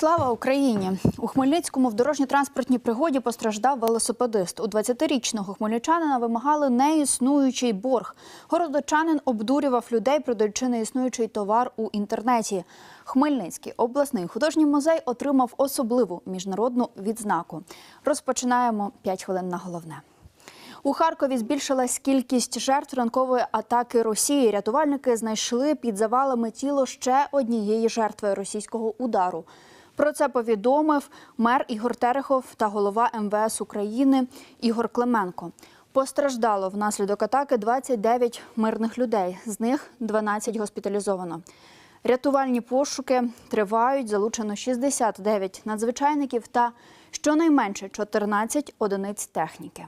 Слава Україні! У Хмельницькому в дорожньо-транспортній пригоді постраждав велосипедист. У 20-річного хмельничанина вимагали неіснуючий борг. Городочанин обдурював людей, продаючи неіснуючий товар у інтернеті. Хмельницький обласний художній музей отримав особливу міжнародну відзнаку. Розпочинаємо 5 хвилин на головне. У Харкові збільшилась кількість жертв ранкової атаки Росії. Рятувальники знайшли під завалами тіло ще однієї жертви російського удару. Про це повідомив мер Ігор Терехов та голова МВС України Ігор Клименко. Постраждало внаслідок атаки 29 мирних людей, з них 12 госпіталізовано. Рятувальні пошуки тривають. Залучено 69 надзвичайників та щонайменше 14 одиниць техніки.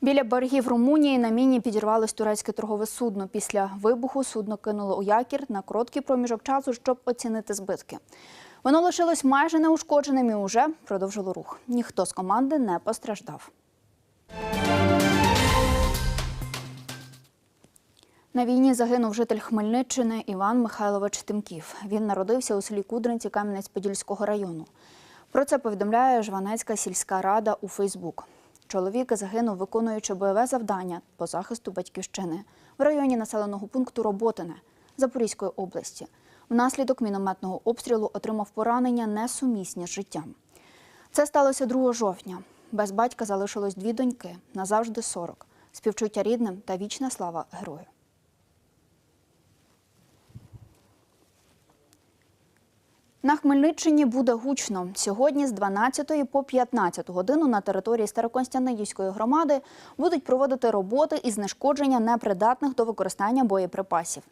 Біля берегів Румунії на міні підірвалось турецьке торгове судно. Після вибуху судно кинуло у якір на короткий проміжок часу, щоб оцінити збитки. Воно лишилось майже неушкодженим і уже продовжило рух. Ніхто з команди не постраждав. На війні загинув житель Хмельниччини Іван Михайлович Тимків. Він народився у селі Кудринці Кам'янець-Подільського району. Про це повідомляє Жванецька сільська рада у Фейсбук. Чоловік загинув, виконуючи бойове завдання по захисту батьківщини в районі населеного пункту Роботине Запорізької області. Внаслідок мінометного обстрілу отримав поранення несумісні з життям. Це сталося 2 жовтня. Без батька залишилось дві доньки, назавжди 40. Співчуття рідним та вічна слава герою. На Хмельниччині буде гучно. Сьогодні з 12 по 15 годину на території Староконстянтинівської громади будуть проводити роботи із знешкодження непридатних до використання боєприпасів.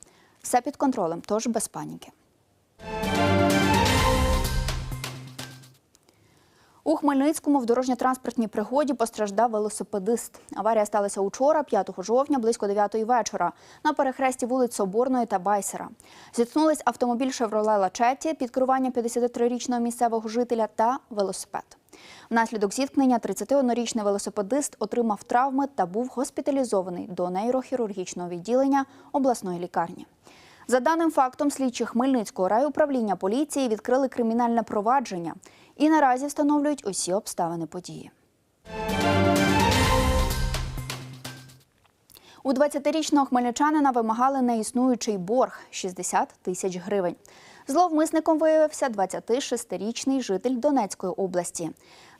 Все під контролем, тож без паніки. У Хмельницькому в дорожньо-транспортній пригоді постраждав велосипедист. Аварія сталася учора, 5 жовтня, близько 9 вечора, на перехресті вулиць Соборної та Байсера. Зіткнулись автомобіль «Шевроле Лачеті» під керуванням 53-річного місцевого жителя та велосипед. Внаслідок зіткнення 31-річний велосипедист отримав травми та був госпіталізований до нейрохірургічного відділення обласної лікарні. За даним фактом, слідчі Хмельницького райуправління поліції відкрили кримінальне провадження і наразі встановлюють усі обставини події. У 20-річного хмельничанина вимагали неіснуючий борг 60 тисяч гривень. Зловмисником виявився 26-річний житель Донецької області.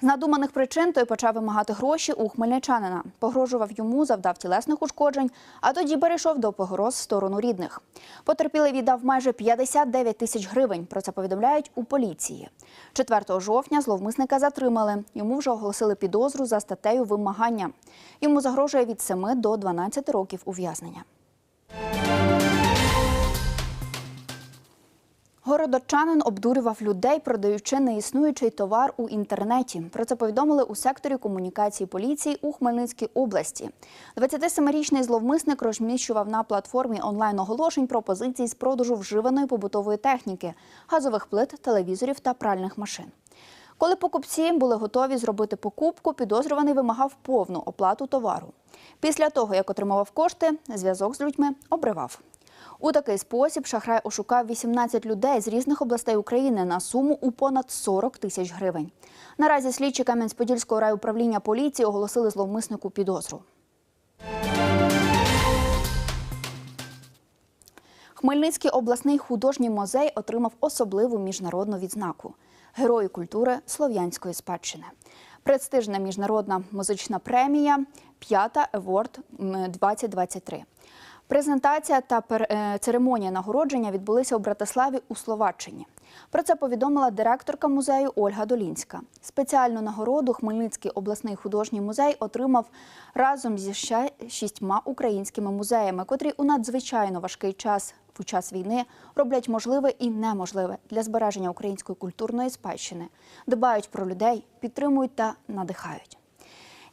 З надуманих причин той почав вимагати гроші у хмельничанина. Погрожував йому, завдав тілесних ушкоджень, а тоді перейшов до погроз в сторону рідних. Потерпілий віддав майже 59 тисяч гривень. Про це повідомляють у поліції. 4 жовтня зловмисника затримали. Йому вже оголосили підозру за статтею вимагання. Йому загрожує від 7 до 12 років ув'язнення. Городочанин обдурював людей, продаючи неіснуючий товар у інтернеті. Про це повідомили у секторі комунікації поліції у Хмельницькій області. 27-річний зловмисник розміщував на платформі онлайн-оголошень пропозицій з продажу вживаної побутової техніки, газових плит, телевізорів та пральних машин. Коли покупці були готові зробити покупку, підозрюваний вимагав повну оплату товару. Після того, як отримував кошти, зв'язок з людьми обривав. У такий спосіб шахрай ошукав 18 людей з різних областей України на суму у понад 40 тисяч гривень. Наразі слідчі Кам'янець-Подільського райуправління поліції оголосили зловмиснику підозру. Хмельницький обласний художній музей отримав особливу міжнародну відзнаку Герої культури слов'янської спадщини. Престижна міжнародна музична премія П'ята Еворд 2023. Презентація та церемонія нагородження відбулися у Братиславі у Словаччині. Про це повідомила директорка музею Ольга Долінська. Спеціальну нагороду Хмельницький обласний художній музей отримав разом зі ще шістьма українськими музеями, котрі у надзвичайно важкий час в час війни роблять можливе і неможливе для збереження української культурної спадщини, дбають про людей, підтримують та надихають.